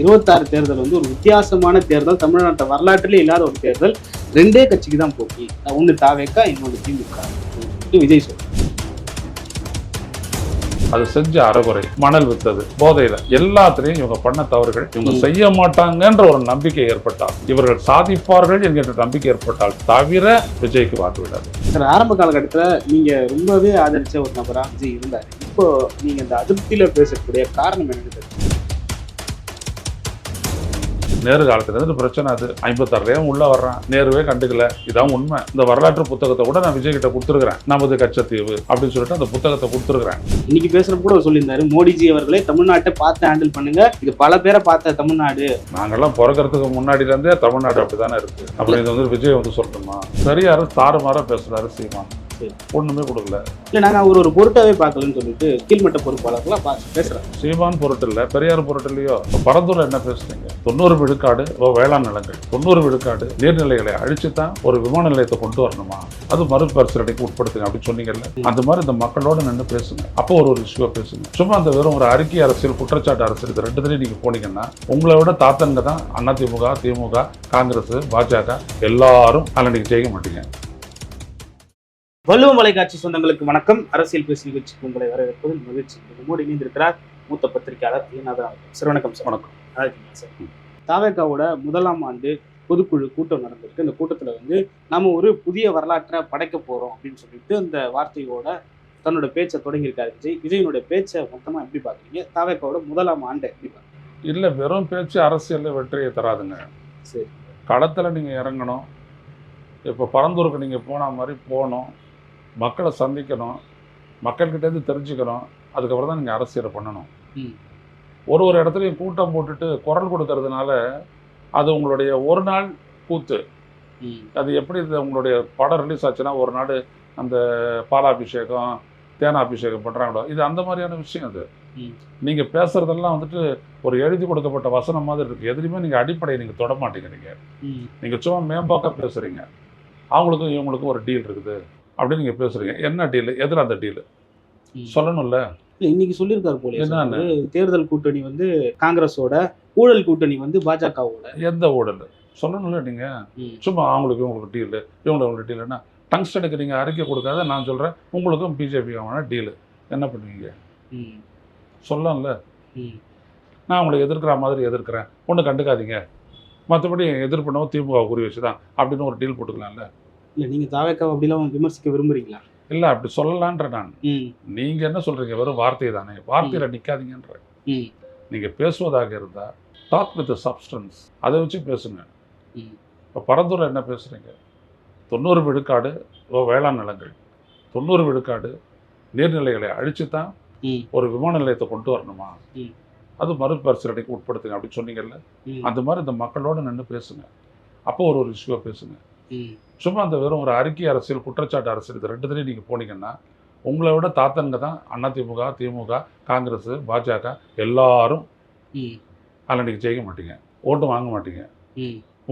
இருபத்தாறு தேர்தல் வந்து ஒரு வித்தியாசமான தேர்தல். தமிழ்நாட்டு வரலாற்றிலே இல்லாத ஒரு தேர்தல். ரெண்டே கட்சிக்கு தான் போட்டி. ஒன்று தாவேக்கா இன்னொன்று திமுக. விஜய் சொல்றாரு அது செஞ்ச அறகுறை மணல் வித்தது போதையில. எல்லாத்துலயும் இவங்க பண்ண தவறுகள் இவங்க. செய்ய மாட்டாங்கன்ற ஒரு நம்பிக்கை ஏற்பட்டால் இவர்கள் சாதிப்பார்கள் என்கின்ற நம்பிக்கை ஏற்பட்டால் தவிர விஜய்க்கு வாக்கு விடாது. சார் ஆரம்ப காலகட்டத்தில் நீங்க ரொம்பவே ஆதரிச்ச ஒரு நபரா விஜய் இருந்தாரு. இப்போ நீங்க இந்த அதிருப்தியில பேசக்கூடிய காரணம் என்னன்னு நேரு காலத்துல இருந்து பிரச்சனை அது. ஐம்பத்தாறுலயும் உள்ள வர்றான். நேருவே கண்டுக்கல. இதான் உண்மை. இந்த வரலாற்று புத்தகத்தை கூட நான் விஜய் கிட்ட கொடுத்துருக்கிறேன். நமது கச்சத்தீவு அப்படின்னு சொல்லிட்டு அந்த புத்தகத்தை கொடுத்துருக்கிறேன். இன்னைக்கு பேசுறப்ப கூட சொல்லியிருந்தாரு மோடிஜி அவர்களே தமிழ்நாட்டை பார்த்து ஹேண்டில் பண்ணுங்க. இது பல பேரை பார்த்த தமிழ்நாடு. நாங்கெல்லாம் பிறக்கிறதுக்கு முன்னாடில இருந்தே தமிழ்நாடு அப்படிதானே இருக்கு. அப்புறம் இது வந்து விஜய் வந்து சொல்லணுமா சரியாரு தாறுமாறா பேசுறாரு சீமான். சரி. ஒண்ணுமே கொடுக்கல. இல்ல நாங்க அவர் ஒரு பொருட்டாவே பார்க்கலன்னு சொல்லிட்டு கீழ்மட்ட பொறுப்பாளர்களாம் பா- பேசுறாரு சீமான் பொருட்டு இல்ல பெரியார் பொருட்டு இல்லையோ பரந்தூர் என்ன பேசுறீங்க தொண்ணூறு விழுக்காடு வேளாண் நிலங்கள். தொண்ணூறு விழுக்காடு நீர்நிலைகளை அழிச்சு தான் ஒரு விமான நிலையத்தை கொண்டு வரணுமா? அது மறுபரிசீலனைக்கு உட்படுத்துங்க அப்படின்னு சொன்னீங்கல்ல? அந்த மாதிரி இந்த மக்களோட நின்று பேசுங்க. அப்போ ஒரு ஒரு இஷ்யூவை பேசுங்க. சும்மா அந்த வெறும் ஒரு அறிக்கை அரசியல் குற்றச்சாட்டு அரசியல் இது ரெண்டுத்துலையும் நீங்க போனீங்கன்னா உங்களை விட தாத்தங்க தான் அதிமுக திமுக காங்கிரஸ் பாஜக எல்லாரும் அதில் நீங்க ஜெயிக்க மாட்டீங்க. வள்ளுவம் தொலைக்காட்சி சொந்தங்களுக்கு வணக்கம். அரசியல் பேசி நிகழ்ச்சிக்கு உங்களை வரவேற்பதில் மகிழ்ச்சி. நம்மோடு இணைந்திருக்கிறார் மூத்த பத்திரிகையாளர் அவர்கள். சார் வணக்கம் சார். வணக்கம். சார். தாவேக்காவோட முதலாம் ஆண்டு பொதுக்குழு கூட்டம் நடந்திருக்கு. இந்த கூட்டத்துல வந்து நாம ஒரு புதிய வரலாற்றை படைக்க போறோம் அப்படின்னு சொல்லிட்டு அந்த வார்த்தையோட தன்னோட பேச்சை தொடங்கியிருக்காரு விஜய். விஜயனுடைய பேச்சை மொத்தமா எப்படி பாக்குறீங்க? தாவேக்காவோட முதலாம் ஆண்டை எப்படி பாக்குறீங்க? இல்ல வெறும் பேச்சு அரசியல்ல வெற்றியை தராதுங்க. சரி. களத்தில் நீங்கள் இறங்கணும். இப்போ பரந்தூருக்கு நீங்கள் போன மாதிரி போகணும் மக்களை சந்திக்கணும் மக்கள்கிட்டேருந்து தெரிஞ்சுக்கணும் அதுக்கப்புறம் தான் நீங்கள் அரசியலை பண்ணணும். ஒரு ஒரு இடத்துலையும் கூட்டம் போட்டுட்டு குரல் கொடுக்கறதுனால அது உங்களுடைய ஒரு நாள் கூத்து அது எப்படி உங்களுடைய படம் ரிலீஸ் ஆச்சுன்னா ஒரு நாள் அந்த பாலாபிஷேகம் தேனாபிஷேகம் பண்ணுறாங்களோ இது அந்த மாதிரியான விஷயம் அது. நீங்கள் பேசுகிறதெல்லாம் வந்துட்டு ஒரு எழுதி கொடுக்கப்பட்ட வசனம் மாதிரி இருக்குது எதுலையுமே நீங்கள் அடிப்படையை நீங்கள் தொட மாட்டேங்கிறீங்க நீங்கள் சும்மா மேம்பாக்க பேசுகிறீங்க அவங்களுக்கும் இவங்களுக்கும் ஒரு டீல் இருக்குது. அப்படின்னு நீங்கள் பேசுகிறீங்க என்ன டீல் எதில் அந்த டீல். சொல்லணும்ல. இன்னைக்கு சொல்லியிருக்காரு போல என்னன்னு? தேர்தல் கூட்டணி வந்து காங்கிரஸோட ஊழல் கூட்டணி வந்து பாஜகவோட. எந்த ஊழல்? சொல்லணும்ல நீங்கள். சும்மா அவங்களுக்கு இவங்களுக்கு டீலு இவங்களுக்கு உங்களுக்கு டீலுன்னா டங்ஸ்டனுக்கு நீங்கள் அறிக்கை கொடுக்காத நான் சொல்கிறேன் உங்களுக்கும் பிஜேபிக்கான டீலு என்ன பண்ணுவீங்க? சொல்லலாம்ல நான் உங்களை எதிர்க்கிற மாதிரி எதிர்க்கிறேன். ஒன்றும் கண்டுக்காதீங்க. மற்றபடி எதிர்ப்புனோ திமுக குறி வச்சு தான் அப்படின்னு ஒரு டீல் போட்டுக்கலாம்ல. இல்ல நீங்க தாவேக்காவை அப்படிலாம் விமர்சிக்க விரும்புறீங்களா? இல்லை அப்படி சொல்லலான்ற நான். நீங்கள் என்ன சொல்கிறீங்க வெறும் வார்த்தை தானே. வார்த்தையில் நிற்காதீங்கன்ற நீங்கள் பேசுவதாக இருந்தால் டாக் வித் சப்ஸ்டன்ஸ் அதை வச்சு பேசுங்க. இப்போ பரந்தூரில் என்ன பேசுகிறீங்க தொண்ணூறு விழுக்காடு ஓ, வேளாண் நிலங்கள். தொண்ணூறு விழுக்காடு நீர்நிலைகளை அழிச்சு தான் ஒரு விமான நிலையத்தை கொண்டு வரணுமா. அது மறுபரிசீலனைக்கு உட்படுத்துங்க அப்படின்னு சொன்னீங்கல்ல? அந்த மாதிரி இந்த மக்களோட நின்று பேசுங்க. அப்போ ஒரு ஒரு இஷ்யூவை பேசுங்க. சும்மா அந்த வெறும் ஒரு அறிக்கை அரசியல் குற்றச்சாட்டு அரசியல் இது ரெண்டுத்துலையும் நீங்கள் போனீங்கன்னா உங்களை விட தாத்தங்க தான் அதிமுக திமுக காங்கிரஸ் பாஜக எல்லாரும் அதில் நீங்கள் ஜெயிக்க மாட்டீங்க. ஓட்டு வாங்க மாட்டீங்க.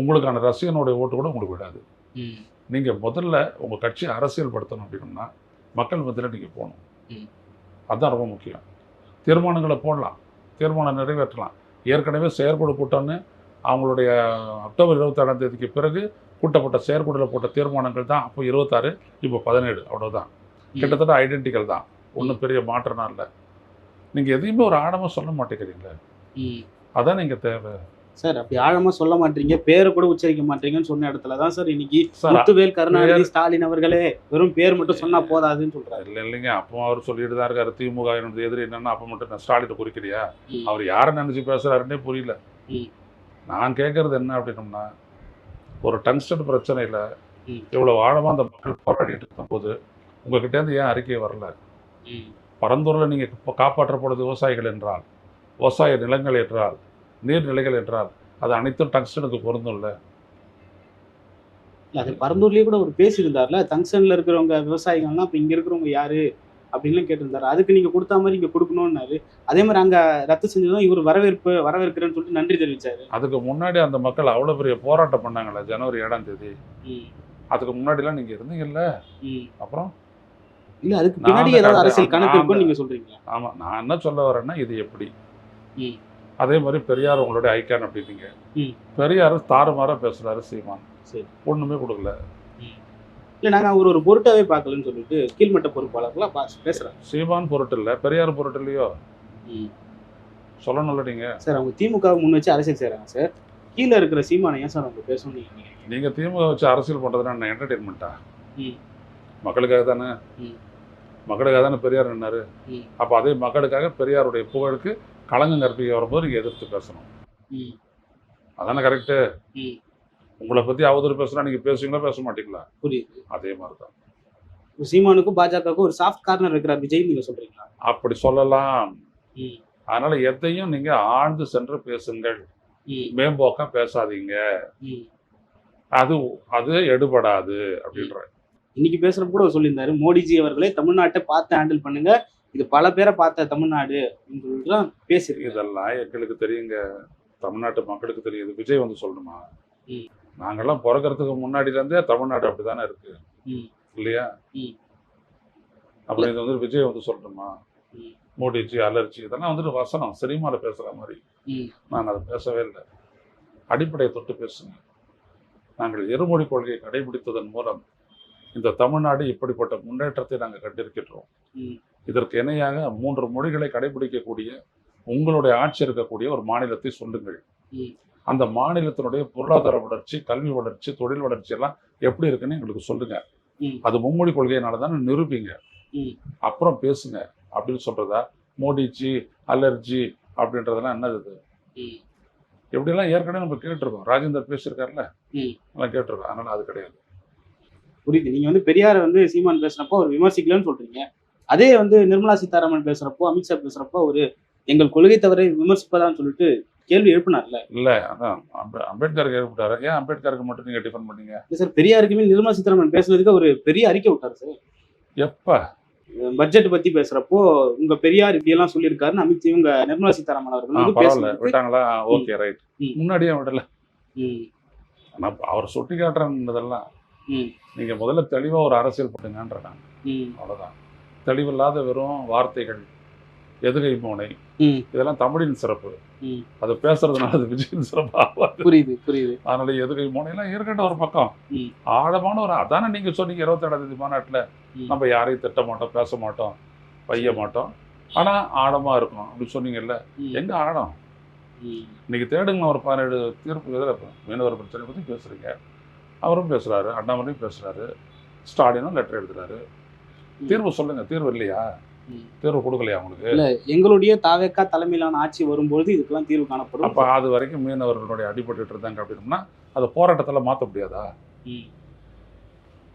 உங்களுக்கான ரசிகனுடைய ஓட்டு கூட உங்களுக்கு விடாது. நீங்கள் முதல்ல உங்கள் கட்சியை அரசியல் படுத்தணும் அப்படின்னா மக்கள் மத்தியில் நீங்கள் போகணும். அதுதான் ரொம்ப முக்கியம். தீர்மானங்களை போடலாம். தீர்மானம் நிறைவேற்றலாம். ஏற்கனவே செயற்குழு கூட்டம்னு அவங்களுடைய அக்டோபர் இருபத்தாறாம் தேதிக்கு பிறகு கூட்டப்பட்ட செயற்குழுவில் போட்ட தீர்மானங்கள் தான் அப்போ இருபத்தாறு இப்போ பதினேழு. அவ்வளோதான் கிட்டத்தட்ட ஐடென்டிக்கல் தான். ஒன்றும் பெரிய மாற்றம்லாம் இல்லை. நீங்கள் எதையுமே ஒரு ஆழமாக சொல்ல மாட்டேங்கிறீங்களே? அதான் நீங்கள் தேவை. சார் அப்படி ஆழமா சொல்ல மாட்டீங்க. பேரை கூட உச்சரிக்க மாட்டீங்கன்னு சொன்ன இடத்துல தான் சார் இன்னைக்கு முத்துவேல் கருணாநிதி ஸ்டாலின் அவர்களே வெறும் பேர் மட்டும் சொன்னா போதாதுன்னு சொல்றாரு. இல்லை இல்லைங்க. அப்போ அவர் சொல்லிட்டு தான் இருக்காரு. திமுக எதிரி என்னன்னா அப்போ மட்டும் நான் ஸ்டாலினை குறிக்கிறியா. அவர் யாரை நினச்சி பேசுறாருன்னே புரியல. நான் கேட்கறது என்ன அப்படின்னம்னா ஒரு டங்ஸ்டன் பிரச்சனையில். இவ்வளோ ஆழமாக அந்த மக்கள் போராடிட்டு இருக்கும்போது உங்ககிட்டேருந்து ஏன் அறிக்கை வரல? பரந்தூரில் நீங்கள் காப்பாற்றப்படுவது விவசாயிகள் என்றால் விவசாய நிலங்கள் என்றால் நீர்நிலைகள் என்றால் அது அனைத்தும் டங்ஸ்டனுக்கு பொருந்தும்ல? இல்ல, அது பரந்தூர்லயே கூட ஒரு பேசியிருந்தார்ல தங்ஷன்ல இருக்கிறவங்க விவசாயிகள்லாம் இப்ப இங்க இருக்கிறவங்க யாரு? அப்படின்னு கேட்டிருந்தாரு. அதுக்கு நீங்க கொடுத்த மாதிரி இங்க கொடுக்கணும்னாரு. அதே மாதிரி அங்க ரத்து செஞ்சதும் இவர் வரவேற்பு வரவேற்கிறேன்னு சொல்லிட்டு நன்றி தெரிவிச்சாரு. அதுக்கு முன்னாடி அந்த மக்கள் அவ்வளோ பெரிய போராட்டம் பண்ணாங்களே ஜனவரி ஏழாம் தேதி. அதுக்கு முன்னாடிலாம் நீங்கள் இருந்தீங்கல்ல. அப்புறம்? இல்ல அதுக்கு பின்னாடி ஏதாவது அரசியல் கணக்கு இருக்கும்னு நீங்க சொல்றீங்க ஆமாம் நான் என்ன சொல்ல வரேன்னா இது எப்படி. அதே மாதிரி பெரியார் உங்களுடைய ஐக்கான் அப்படின்னீங்க. பெரியார் தாறுமாறா பேசுறாரு சீமான். சரி. ஒண்ணுமே கொடுக்கல. இல்ல நாங்க அவர் ஒரு பொருட்டாவே பார்க்கலன்னு சொல்லிட்டு கீழ்மட்ட பொறுப்பாளர்கள்லாம் பா- பேசுறாங்க. சீமான் பொருட்டு இல்ல பெரியார் பொருட்டு இல்லையோ? சொல்லணும்ல நீங்க. சார் அவங்க திமுக முன் வச்சு அரசியல் செய்றாங்க சார். கீழே இருக்கிற சீமானை ஏன் சார் அவங்க பேசணும்னு நீங்க நினைக்கிறீங்க? நீங்க திமுக வச்சு அரசியல் பண்றதுன்னா என்ன என்டர்டைன்மெண்ட்டா ம். மக்களுக்காக தானே? ம். மக்களுக்காக தானே பெரியார் நின்னாரு? ம். அப்ப அதே மக்களுக்காக பெரியாருடைய புகழுக்கு களங்கம் கற்பிக்க வரும்போது நீங்க எதிர்த்து பேசணும். ம். அதானே கரெக்டு ம். உங்களை பத்தி அவதூறு பேசுனா நீங்க பேசுவீங்களா பேச மாட்டீங்களா? புரியுது. அதே மாதிரி தான் சீமானுக்கும் பாஜகவுக்கும் ஒரு சாஃப்ட் கார்னர் இருக்கிற விஜய் நீங்க சொல்றீங்களா? அப்படி சொல்லலாம். அதனால எதையும் நீங்க ஆழ்ந்து சென்று பேசுங்கள். மேம்போக்கா பேசாதீங்க. அது அது எடுபடாது அப்படின்ற இன்னைக்கு பேசுறப்ப கூட சொல்லியிருந்தாரு மோடிஜி அவர்களே தமிழ்நாட்டை பார்த்து ஹேண்டில் பண்ணுங்க. இது பல பேரை பார்த்த தமிழ்நாடு அப்படின்னு பேசியிருக்கு இதெல்லாம் எங்களுக்கு தெரியுங்க. தமிழ்நாட்டு மக்களுக்கு தெரியுது. விஜய் வந்து சொல்லணுமா? ம். நாங்கெல்லாம் பிறக்கறதுக்கு முன்னாடில இருந்தே தமிழ்நாடு அப்படிதானே இருக்கு ம். இல்லையா. அப்புறம் இது வந்து விஜய் வந்து சொல்லணுமா. மோடிஜி அலர்ஜி இதெல்லாம் வந்துட்டு வசனம் சினிமால பேசுற மாதிரி. நான் அதை பேசவே இல்லை அடிப்படையை தொட்டு பேசுங்க நாங்கள் இருமொழி கொள்கையை கடைபிடித்ததன் மூலம் இந்த தமிழ்நாடு இப்படிப்பட்ட முன்னேற்றத்தை நாங்கள் கண்டிருக்கின்றோம். இதற்கு இணையாக மூன்று மொழிகளை கடைபிடிக்கக்கூடிய உங்களுடைய ஆட்சி இருக்கக்கூடிய ஒரு மாநிலத்தை சொல்லுங்கள். அந்த மாநிலத்தினுடைய பொருளாதார வளர்ச்சி கல்வி வளர்ச்சி தொழில் வளர்ச்சி எல்லாம் எப்படி இருக்குன்னு எங்களுக்கு சொல்லுங்க. அது மும்மொழி கொள்கையினால தானே நிரூபிங்க. அப்புறம் பேசுங்க. அப்படின்னு சொல்றதா? மோடிஜி அலர்ஜி அப்படின்றதெல்லாம் என்னது. எப்படிலாம் ஏற்கனவே நம்ம கேட்டிருக்கோம். ராஜேந்தர் பேசியிருக்காருல்ல? ம். எல்லாம் கேட்டிருக்கோம். அதனால அது கிடையாது. புரியுது. நீங்க வந்து பெரியார வந்து சீமான் பேசுறப்போ அவர் விமர்சிக்கலன்னு சொல்றீங்க. அதே வந்து நிர்மலா சீதாராமன் பேசுறப்போ அமித்ஷா பேசுறப்போ ஒரு எங்கள் கொள்கை தவறை விமர்சிப்பதான்னு சொல்லிட்டு கேள்வி எழுப்பினார்ல? இல்ல அதான். அம்பே- அம்பேத்கருக்கு ஏற்பட்டாரு ஏன் அம்பேத்கருக்கு மட்டும் நீங்க டிஃபன் பண்ணீங்க இல்ல சார் பெரியாருக்குமே நிர்மலா சீதாராமன் பேசுனதுக்கு ஒரு பெரிய அறிக்கை விட்டாரு சார். எப்ப? பட்ஜெட் பத்தி பேசுறப்போ உங்க பெரியார் இப்படி எல்லாம் சொல்லியிருக்காருன்னு அமித் இவங்க நிர்மலா சீதாராமன் அவர்கள் விட்டாங்களா? Okay right. முன்னாடியே விடல. அவர் சுட்டி காட்டுறதுலாம் ம், நீங்க முதல்ல தெளிவா ஒரு அரசியல் பண்ணுங்கன்ற நான். ம், அவ்வளவுதான். தெளிவில்லாத வெறும் வார்த்தைகள் எதுகை மோனை இதெல்லாம் தமிழின் சிறப்பு. அது பேசுறதுனால அது விஜயின் சிறப்பு ஆகாது. புரியுது புரியுது. அதனால எதுகை மோனைலாம் இருக்கட்டும் ஒரு பக்கம். ஆழமான ஒரு அதானே நீங்க சொன்னீங்க இருபத்தேழாம் தேதி மாநாட்டுல. நம்ம யாரையும் திட்ட மாட்டோம் பேச மாட்டோம் வைய மாட்டோம். ஆனா ஆழமா இருக்கும் அப்படின்னு சொன்னீங்கல்ல எங்க ஆழம்? இன்னைக்கு தேடுங்க ஒரு பதினேழு தீர்ப்பு. இதில் மீனவர் பிரச்சனை பத்தி பேசுறீங்க. அவரும் பேசுறாரு அண்ணாமலையும் பேசுறாரு ஸ்டாலினும் லெட்டர் எழுதுறாரு. தீர்வு சொல்லுங்க தீர்வு இல்லையா. தீர்வு கொடுக்கலையா உங்களுக்கு? இல்ல எங்களுடைய தாவேக்கா தலைமையிலான ஆட்சி வரும்பொழுது இதுக்கெல்லாம் தீர்வு காணப்படும். அப்ப அது வரைக்கும் மீனவர்களுடைய அடிபட்டுட்டு இருந்தாங்க அப்படின்னம்னா அதை போராட்டத்துல மாத்த முடியாதா?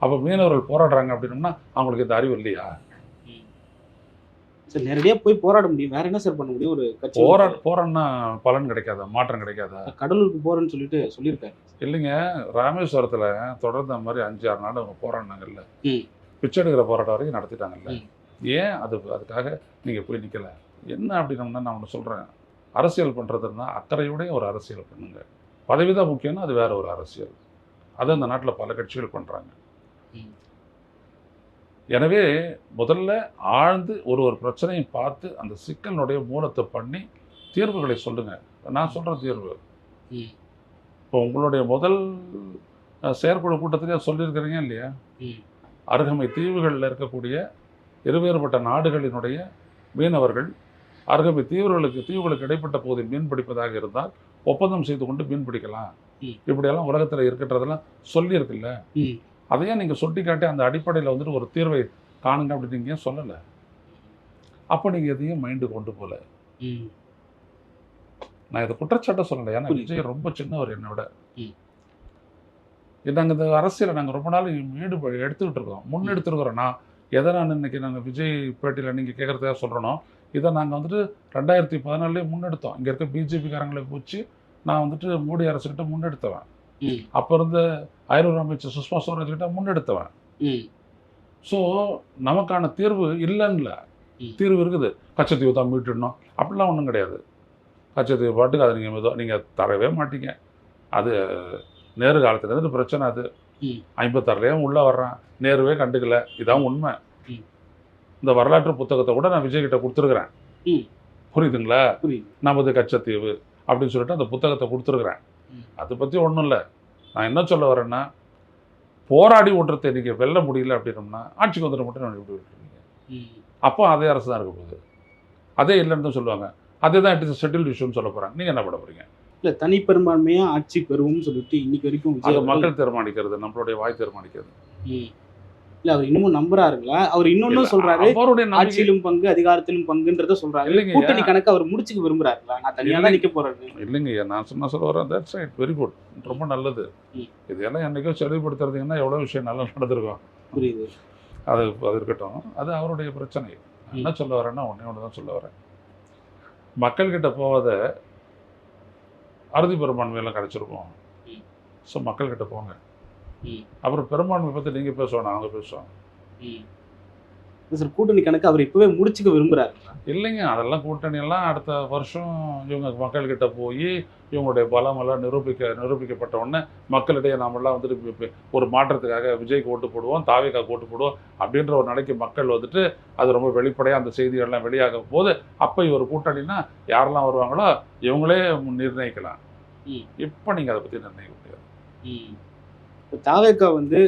அப்ப மீனவர்கள் போராடுறாங்க அப்படின்னம்னா அவங்களுக்கு இந்த அறிவு இல்லையா. சார் நேரடியா போய் போராட முடியும். வேற என்ன சார் பண்ண முடியும்? ஒரு கட்சி போரா போறோம்னா பலன் கிடைக்காதா? மாற்றம் கிடைக்காதா? கடலூருக்கு போறேன்னு சொல்லிட்டு சொல்லியிருக்காரு. இல்லைங்க ராமேஸ்வரத்துல தொடர்ந்து மாதிரி அஞ்சு ஆறு நாள் அவங்க போராடினாங்கல்ல. பிச்சை எடுக்கிற போராட்டம் வரைக்கும் நடத்திட்டாங்கல்ல. ஏன் அது அதுக்காக நீங்க போய் நிக்கல? என்ன அப்படின்னம்னா நான் ஒன்று சொல்றேன். அரசியல் பண்றதுன்னா அக்கறையோட ஒரு அரசியல் பண்ணுங்க. பதவி தான் முக்கியம்னா அது வேற ஒரு அரசியல். அதை அந்த நாட்டில் பல கட்சிகள் பண்றாங்க. ம். எனவே முதல்ல ஆழ்ந்து ஒரு ஒரு பிரச்சனையும் பார்த்து அந்த சிக்கலினுடைய மூலத்தை பண்ணி தீர்வுகளை சொல்லுங்க. நான் சொல்ற தீர்வு. இப்போ உங்களுடைய முதல் செயற்குழு கூட்டத்திலே சொல்லியிருக்கிறீங்க இல்லையா. அருகமை தீவுகளில் இருக்கக்கூடிய இருவேறுபட்ட நாடுகளினுடைய மீனவர்கள் அருகமை தீவுகளுக்கு தீவுகளுக்கு இடைப்பட்ட பகுதியில் மீன் பிடிப்பதாக இருந்தால் ஒப்பந்தம் செய்து கொண்டு மீன் பிடிக்கலாம். இப்படியெல்லாம் உலகத்தில் இருக்கின்றதெல்லாம் சொல்லியிருக்குல்ல. அதையே நீங்கள் சுட்டி காட்டி அந்த அடிப்படையில் வந்துட்டு ஒரு தீர்வை காணுங்க அப்படின்னு நீங்கள் சொல்லலை? அப்போ நீங்கள் எதையும் மைண்டு கொண்டு போகல ம், நான் இதை குற்றச்சாட்டை சொல்லலை. ஏன்னா. விஜய் ரொம்ப சின்னவர் என்னை விட. ம். நாங்கள் இந்த அரசியலை நாங்கள் ரொம்ப நாள் ஈடுபடு எடுத்துக்கிட்டு இருக்கோம். முன்னெடுத்துருக்குறோம். நான் எதை நான் இன்னைக்கு நாங்கள் விஜய் பேட்டியில் நீங்கள் கேட்குறதுக்காக சொல்கிறனோ இதை நாங்கள் வந்துட்டு ரெண்டாயிரத்தி பதினாலுலேயே முன்னெடுத்தோம். இங்கே இருக்க பிஜேபிக்காரங்களை வச்சு நான் வந்துட்டு மோடி அரசுக்கிட்ட முன்னெடுத்தவன். அப்போ இருந்த ஐரோப்பிய அமைச்சர் சுஷ்மா ஸ்வராஜ் கிட்ட முன்னெடுத்தவன். ஸோ நமக்கான தீர்வு இல்லைன்னுல ம். தீர்வு இருக்குது. கச்சத்தீவு தான் மீட்டுடணும். அப்படிலாம் ஒன்றும் கிடையாது. கச்சத்தீவு பாட்டுக்கு அதை நீங்கள் மெதுவாக நீங்கள் தரவே மாட்டீங்க. அது நேரு காலத்துல இருந்து பிரச்சனை அது. ஐம்பத்தாறுலேயும் உள்ளே வர்றான். நேருவே கண்டுக்கல. இதான் உண்மை. இந்த வரலாற்று புத்தகத்தை கூட நான் விஜய் கிட்ட கொடுத்துருக்குறேன். புரியுதுங்களா? புரியுது. நமது கச்சத்தீவு அப்படின்னு சொல்லிட்டு அந்த புத்தகத்தை கொடுத்துருக்குறேன். அதை பற்றி ஒன்றும் இல்லை. நான் என்ன சொல்ல வரேன்னா போராடி ஓட்டுறதை நீங்கள் வெல்ல முடியல அப்படின்னோம்னா ஆட்சிக்கு வந்துட மட்டும் நான் எப்படி விட்டுருவீங்க ம். அப்போ அதே அரசு தான் இருக்க போகுது. அதே இல்லைன்னு சொல்லுவாங்க. அதே தான் இட் இஸ் செட்டில் இஷ்யூன்னு சொல்ல போகிறாங்க நீங்கள் என்ன பண்ண போகிறீங்க இல்ல தனிப்பெரும்பான்மையா ஆட்சி பெறுவோம்னு சொல்லிட்டு இன்னைக்கு வரைக்கும் விஜய் மக்கள் தீர்மானிக்கிறது நம்மளுடைய வாய் தீர்மானிக்கிறது. இல்ல அவர் இன்னமும் நம்புறாருங்களா? அவர் இன்னொன்னு சொல்றாரு ஆட்சியிலும் பங்கு அதிகாரத்திலும் பங்குன்றத சொல்றாரு. இல்லைங்க கூட்டணி கணக்கு அவர் முடிச்சுக்க விரும்புறாருங்களா? நான் தனியா தான் நிக்க போறேன்னு. இல்லைங்க நான் சொன்ன சொல்ல வரேன் தட்ஸ் ரைட் வெரி குட் ரொம்ப நல்லது. இதெல்லாம் என்னைக்கோ செலவுபடுத்துறதுங்கன்னா எவ்வளோ விஷயம் நல்லா நடந்திருக்கும். புரியுது. அது அது இருக்கட்டும். அது அவருடைய பிரச்சனை. நான் என்ன சொல்ல வரேன்னா ஒன்றே ஒன்று தான் சொல்ல வரேன். மக்கள்கிட்ட போகாத அறுதி பெரும்பான்மையெல்லாம் கிடச்சிருக்கும். ஸோ மக்கள்கிட்ட போங்க ம். அப்புறம் பெரும்பான்மை பற்றி நீங்கள் பேசுவாங்க அவங்க பேசுவாங்க சார் கூட்டணி கணக்கு அவர் இப்பவே முடிச்சுக்க விரும்புறாருங்களா இல்லைங்க அதெல்லாம் கூட்டணி எல்லாம் அடுத்த வருஷம் இவங்க மக்கள்கிட்ட போய் இவங்களுடைய பலம் எல்லாம் நிரூபிக்க நிரூபிக்கப்பட்ட உடனே மக்களிடையே நாமெல்லாம் வந்துட்டு ஒரு மாற்றத்துக்காக விஜய்க்கு ஓட்டு போடுவோம் தாவேக்காக்கு ஓட்டு போடுவோம் அப்படின்ற ஒரு நிலைக்கு மக்கள் வந்துட்டு அது ரொம்ப வெளிப்படையாக அந்த செய்திகள்லாம் வெளியாகும் போது அப்போ இவர் கூட்டணினா யாரெல்லாம் வருவாங்களோ இவங்களே நிர்ணயிக்கலாம். இப்போ நீங்கள் அதை பற்றி நிர்ணயிக்க முடியாது ம். இப்ப தாவேக்கா வந்து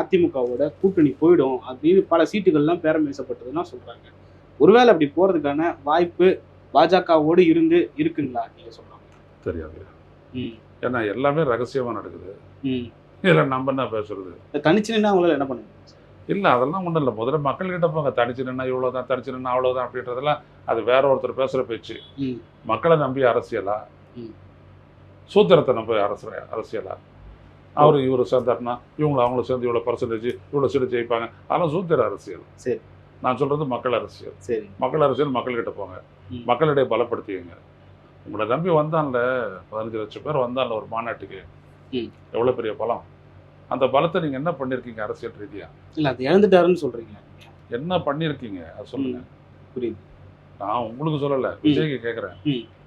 அதிமுகவோட கூட்டணி போயிடும் அப்படின்னு பல சீட்டுகள்லாம் பேரம் பேசப்பட்டதுன்னா சொல்றாங்க. ஒருவேளை அப்படி போறதுக்கான வாய்ப்பு பாஜகவோடு இருந்து இருக்குங்களா நீங்க சொல்றாங்க தெரியாது. ம். ஏன்னா எல்லாமே ரகசியமாக நடக்குது. ம். இதில் நம்ம என்ன பேசுறது தனிச்சு நின்னா அவங்களால என்ன பண்ணுங்க இல்லை அதெல்லாம் ஒன்றும் இல்லை. முதல்ல மக்கள்கிட்ட போங்க. தடிச்சு நின்னா இவ்வளோ தான் தடிச்சு நின்னா அவ்வளோதான் அப்படின்றதெல்லாம் அது வேற ஒருத்தர் பேசுகிற பேச்சு. ம். மக்களை நம்பி அரசியலா? சூத்திரத்தை நம்பி அரசு அரசியலா? அவர் இவர் சேர்ந்தாருன்னா இவங்க அவங்கள சேர்ந்து இவ்வளோ பர்சன்டேஜ் இவ்வளோ சீட்டு ஜெயிப்பாங்க. அதெல்லாம் சூத்திர அரசியல். சரி. நான் சொல்கிறது மக்கள் அரசியல். சரி. மக்கள் அரசியல் மக்கள்கிட்ட போங்க. மக்களிடையே பலப்படுத்திக்கங்க. உங்களை நம்பி வந்தான்ல பதினஞ்சு லட்சம் பேர் வந்தான்ல ஒரு மாநாட்டுக்கு. எவ்வளோ பெரிய பலம்? அந்த பலத்தை நீங்கள் என்ன பண்ணியிருக்கீங்க அரசியல் ரீதியாக இல்ல அது இழந்துட்டாருன்னு சொல்றீங்க. என்ன பண்ணியிருக்கீங்க அது சொல்லுங்க. புரியுது. நான் உங்களுக்கு சொல்லலை. விஜய்க்கு கேட்குறேன்.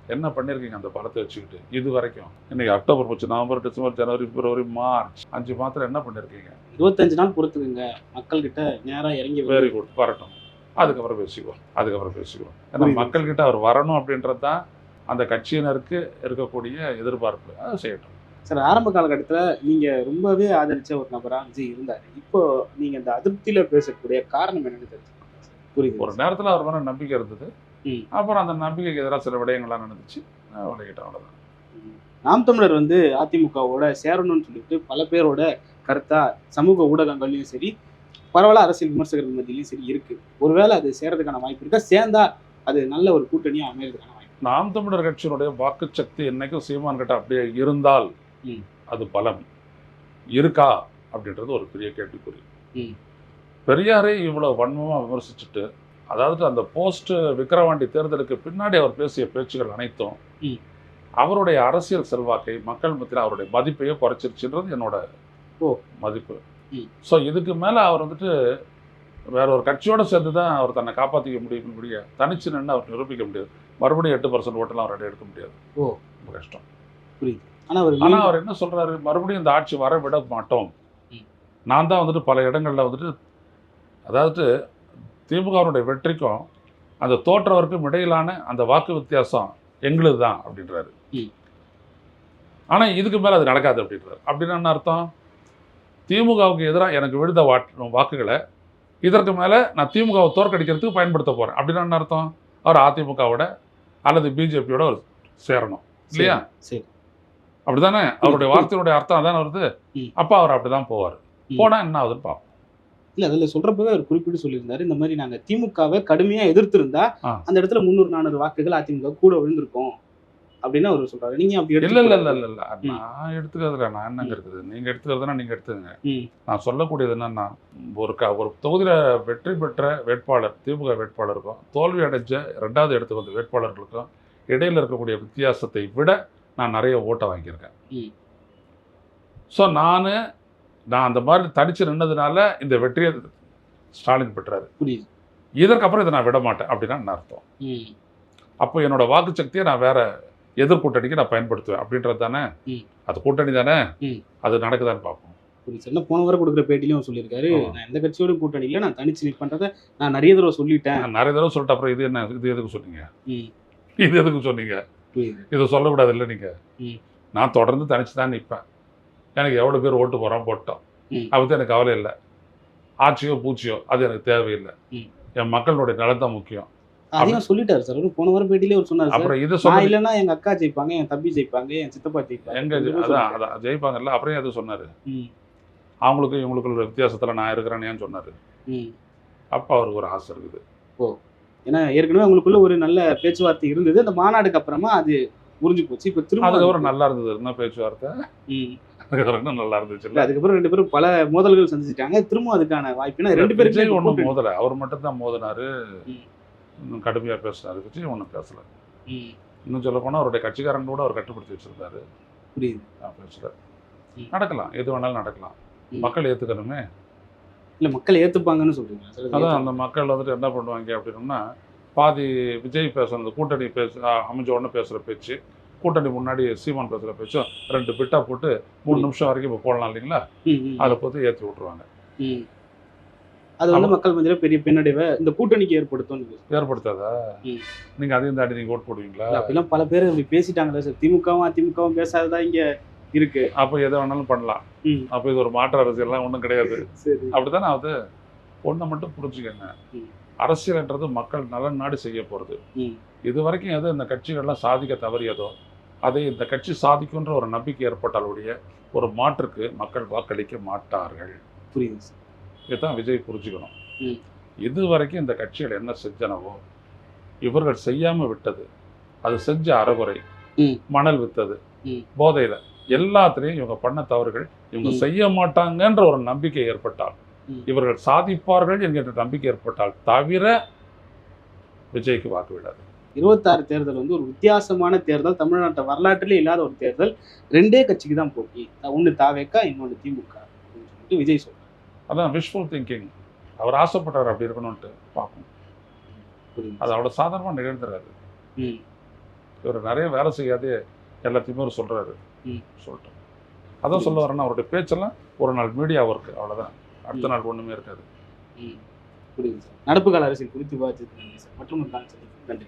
என்ன பண்ணியிருக்கீங்க அந்த படத்தை வச்சுக்கிட்டு? இது வரைக்கும். இன்னைக்கு அக்டோபர் போச்சு. நவம்பர் டிசம்பர் ஜனவரி பிப்ரவரி மார்ச். அஞ்சு மாதத்துல என்ன பண்ணியிருக்கீங்க இருபத்தஞ்சு நாள் பொறுத்துக்குங்க. மக்கள் கிட்ட நேரா இறங்கி வெரி குட் வரட்டும். அதுக்கப்புறம் பேசிக்குவோம். அதுக்கப்புறம் பேசிக்குவோம். ஏன்னா. மக்கள்கிட்ட அவர் வரணும் அப்படின்றது தான் அந்த கட்சியினருக்கு இருக்கக்கூடிய எதிர்பார்ப்பு. அதை செய்யட்டும். சார் ஆரம்ப காலகட்டத்தில் நீங்க ரொம்பவே ஆதரிச்ச ஒரு நபரா விஜய் இருந்தாரு. இப்போ நீங்க இந்த அதிருப்தியில பேசக்கூடிய காரணம் என்னன்னு தெரிஞ்சுக்கோங்க ஒரு நேரத்தில் அவர் மேலே நம்பிக்கை இருந்தது. அப்புறம் அந்த நம்பிக்கைக்கு எதிராக சில விடயங்கள்லாம் நடந்துச்சு. விலகிட்டேன் அவ்வளோதான். நாம் தமிழர் வந்து அதிமுகவோட சேரணும்னு சொல்லிட்டு பல பேரோட கருத்தா சமூக ஊடகங்கள்லயும் சரி பரவல அரசியல் விமர்சகர்கள் மத்தியிலையும் சரி இருக்கு. ஒருவேளை அது சேரதுக்கான வாய்ப்பு இருக்கா? சேர்ந்தா அது நல்ல ஒரு கூட்டணியா அமையறதுக்கான வாய்ப்பு நாம் தமிழர் கட்சியினுடைய வாக்குச்சக்தி என்னைக்கும் சீமான் கிட்ட அப்படியே இருந்தால். அது பலம். இருக்கா? அப்படின்றது ஒரு பெரிய கேள்விக்குறி. பெரியாரை இவ்வளவு வன்மமா விமர்சிச்சுட்டு அதாவது அந்த போஸ்ட் விக்கிரவாண்டி தேர்தலுக்கு பின்னாடி அவர் பேசிய பேச்சுகள் அனைத்தும். அவருடைய அரசியல் செல்வாக்கை மக்கள் மத்தியில் அவருடைய மதிப்பையே குறைச்சிருச்சுன்றது என்னோட ஓ. மதிப்பு. ஸோ இதுக்கு மேலே அவர் வந்துட்டு வேற ஒரு கட்சியோட சேர்ந்து தான் அவர் தன்னை காப்பாற்றிக்க முடியும் முடிய தனிச்சு நின்று அவர் நிரூபிக்க முடியாது மறுபடியும் எட்டு பர்சன்ட் ஓட்டெல்லாம் அவர் எடுக்க முடியாது ஓ. ரொம்ப கஷ்டம் ஆனா அவர் ஆனா அவர் என்ன சொல்றாரு மறுபடியும் இந்த ஆட்சி வர விட மாட்டோம். நான் தான் வந்துட்டு பல இடங்கள்ல வந்துட்டு அதாவது திமுகவினுடைய வெற்றிக்கும் அந்த தோற்றவருக்கும் இடையிலான அந்த வாக்கு வித்தியாசம் எங்களுது தான் அப்படின்றாரு. ம். ஆனா இதுக்கு மேல அது நடக்காது அப்படின்றாரு. அப்படின்னா என்ன அர்த்தம்? திமுகவுக்கு எதிராக எனக்கு விழுந்த வாக்குகளை இதற்கு மேல நான் திமுகவை தோற்கடிக்கிறதுக்கு பயன்படுத்த போறேன். அப்படின்னா என்ன அர்த்தம்? அவர் அதிமுகவோட அல்லது பிஜேபியோட அவர் சேரணும். இல்லையா? சரி. அப்படிதானே? அவருடைய வார்த்தையினுடைய அர்த்தம் அதானே வருது. அப்ப அவர் அப்படிதான் போவார். ம். போனா என்ன ஆகுதுன்னு பார்ப்போம் இல்ல அதுல சொல்றப்பவே அவர் குறிப்பிட்டு சொல்லியிருந்தாரு இந்த மாதிரி நாங்க திமுகவை கடுமையா எதிர்த்திருந்தா. அந்த இடத்துல முந்நூறு நானூறு வாக்குகள் அதிமுக கூட விழுந்திருக்கும் அப்படின்னு அவர் சொல்றாரு. நீங்க அப்படி இல்ல இல்ல இல்ல இல்ல இல்ல. நான் எடுத்துக்கிறதுல நான் என்னங்க இருக்குது நீங்க எடுத்துக்கிறதுனா நீங்க எடுத்துக்கங்க. ம். நான் சொல்லக்கூடியது என்னன்னா ஒரு க ஒரு தொகுதியில வெற்றி பெற்ற வேட்பாளர் திமுக வேட்பாளருக்கும் தோல்வி அடைஞ்ச ரெண்டாவது இடத்துக்கு வந்த வேட்பாளர்களுக்கும் இடையில இருக்கக்கூடிய வித்தியாசத்தை விட நான் நிறைய ஓட்டை வாங்கியிருக்கேன். ஸோ நான் நான் அந்த மாதிரி தடிச்சு நின்னதுனால இந்த வெற்றியை ஸ்டாலின் பெற்றாரு. புரியுது. இதற்கப்புறம் இதை நான் விட மாட்டேன் அப்படின்னா என்ன அர்த்தம். அப்போ என்னோட வாக்கு சக்தியை நான் வேற எதிர்கூட்டணிக்கு நான் பயன்படுத்துவேன் அப்படின்றது தானே. அது கூட்டணி தானே. அது நடக்குதான்னு பார்ப்போம். புரியுது. போன வாரம் கொடுக்குற பேட்டிலையும் சொல்லியிருக்காரு. நான் எந்த கட்சியோட கூட்டணி இல்லை நான் தனிச்சு நிற்பன்றதை நான் நிறைய தடவை சொல்லிட்டேன். நான் நிறைய தடவை சொல்லிட்டு அப்புறம் இது என்ன? இது எதுக்கு சொன்னீங்க. இது எதுக்கு சொன்னீங்க? இதை சொல்லக்கூடாது இல்லை நீங்கள். நான் தொடர்ந்து தனிச்சு தான் நிற்பேன். எனக்கு எவ்வளோ பேர் ஓட்டு போகிறான் போட்டோம். அதை பற்றி எனக்கு கவலை இல்லை. ஆட்சியோ பூச்சியோ அது எனக்கு தேவையில்லை. என் மக்களுடைய நலன் தான் முக்கியம். அதையும் சொல்லிட்டாரு சார். போன வாரம் பேட்டியிலே அவர் சொன்னார் அப்புறம் இதை சொல்ல இல்லைன்னா எங்க அக்கா ஜெயிப்பாங்க என் தம்பி ஜெயிப்பாங்க என் சித்தப்பா ஜெயிப்பாங்க. எங்க அதான். அதான் ஜெயிப்பாங்கல்ல அப்புறம் எது சொன்னார்? அவங்களுக்கும் இவங்களுக்கும் உள்ள வித்தியாசத்தில் நான் இருக்கிறேன்னு சொன்னார். அப்போ அவருக்கு ஒரு ஆசை இருக்குது. ஏன்னா ஏற்கனவே உங்களுக்குள்ள ஒரு நல்ல பேச்சுவார்த்தை இருந்தது. அந்த மாநாடுக்கு அப்புறமா அது முறிஞ்சு போச்சு. இப்ப திரும்ப அதுக்கப்புறம் நல்லா இருந்தது. என்ன பேச்சுவார்த்தை? நல்லா இருந்துச்சு இல்ல, அதுக்கப்புறம் ரெண்டு பேரும் பல மோதல்கள் சந்திச்சிட்டாங்க. திரும்ப அதுக்கான வாய்ப்புனா ரெண்டு பேருமே விஜய் ஒன்றும் மோதலை. அவர் மட்டும் தான் மோதினாரு. இன்னும் கடுமையாக பேசினாரு. விஜய் ஒன்றும் பேசல. இன்னும் சொல்ல போனால் அவருடைய கட்சிக்காரங்க கூட அவர் கட்டுப்படுத்தி வச்சிருந்தாரு. புரியுது. பேசல. நடக்கலாம். எது வேணாலும் நடக்கலாம். மக்கள் ஏற்றுக்கணுமே இல்ல மக்கள் ஏத்துப்பாங்கன்னு சொல்றீங்க. சார் அது அதான் அந்த மக்கள் வந்துட்டு என்ன பண்ணுவாங்க அப்படின்னா பாதி விஜய் பேசுறது கூட்டணி பேச அமைஞ்ச உடனே பேசுகிற பேச்சு. கூட்டணி முன்னாடி சீமான் பேசுகிற பேச்சும் ரெண்டு பிட்டா போட்டு மூணு நிமிஷம் வரைக்கும் இப்போ போடலாம் இல்லைங்களா? அதில் போட்டு ஏற்றி விட்ருவாங்க ம். அது வந்து மக்கள் மத்தியில பெரிய பின்னடைவை இந்த கூட்டணிக்கு ஏற்படுத்தும் ஏற்படுத்தாதா. நீங்கள் அதையும் தாண்டி நீங்கள் ஓட் போடுவீங்களா? அப்படிலாம் பல பேர் அப்படி பேசிட்டாங்களே சார். திமுகவும் அதிமுகவும் பேசாததா இங்க இருக்கு. அப்போ எதை வேணாலும் பண்ணலாம். அப்போ இது ஒரு மாற்று அரசியல்லாம் ஒன்றும் கிடையாது. சரி. அப்படித்தானே அது ஒன்றை மட்டும் புரிஞ்சுக்கங்க. அரசியல்ன்றது மக்கள் நலன் நாடு செய்ய போகிறது. இது வரைக்கும் எது இந்த கட்சிகள்லாம் சாதிக்க தவறியதோ அதை இந்த கட்சி சாதிக்குன்ற ஒரு நம்பிக்கை ஏற்பட்டாலுடைய ஒரு மாற்றுக்கு மக்கள் வாக்களிக்க மாட்டார்கள் புரியுது இதுதான் விஜய் புரிஞ்சுக்கணும். இது வரைக்கும் இந்த கட்சிகள் என்ன செஞ்சனவோ இவர்கள் செய்யாம விட்டது அது செஞ்ச அறகுறை. மணல் வித்தது. போதையில எல்லாத்துலேயும் இவங்க பண்ண தவறுகள் இவங்க. செய்ய மாட்டாங்கன்ற ஒரு நம்பிக்கை ஏற்பட்டால். இவர்கள் சாதிப்பார்கள் என்கின்ற நம்பிக்கை ஏற்பட்டால் தவிர விஜய்க்கு வாக்கு விடாது இருபத்தாறு தேர்தல் வந்து ஒரு வித்தியாசமான தேர்தல். தமிழ்நாட்டு வரலாற்றிலே இல்லாத ஒரு தேர்தல். ரெண்டே கட்சிக்கு தான் போட்டி. ஒன்னு தாவேக்கா இன்னொன்னு திமுக அப்படின்னு சொல்லிட்டு விஜய் சொல்றாரு. அதான் விஷுவல் திங்கிங் அவர் ஆசைப்பட்டார் அப்படி இருக்கணும்ட்டு பார்ப்போம். அது அவ்வளோ சாதாரணமாக நிகழ்ந்துறாரு. ம். இவர் நிறைய வேலை செய்யாதே எல்லாத்தையுமே அவர் சொல்கிறாரு ம். சொல்லிட்டு. அதான் சொல்ல வரேன்னா அவருடைய பேச்செல்லாம் ஒரு நாள் மீடியா ஒர்க் அவ்வளோதான் அடுத்த. நாள் ஒன்றுமே இருக்காது. ம். புரியுது சார். நடப்பு கால அரசியல் குறித்து விவாதிச்சதுக்கு நன்றி சார். மற்றும். நன்றி.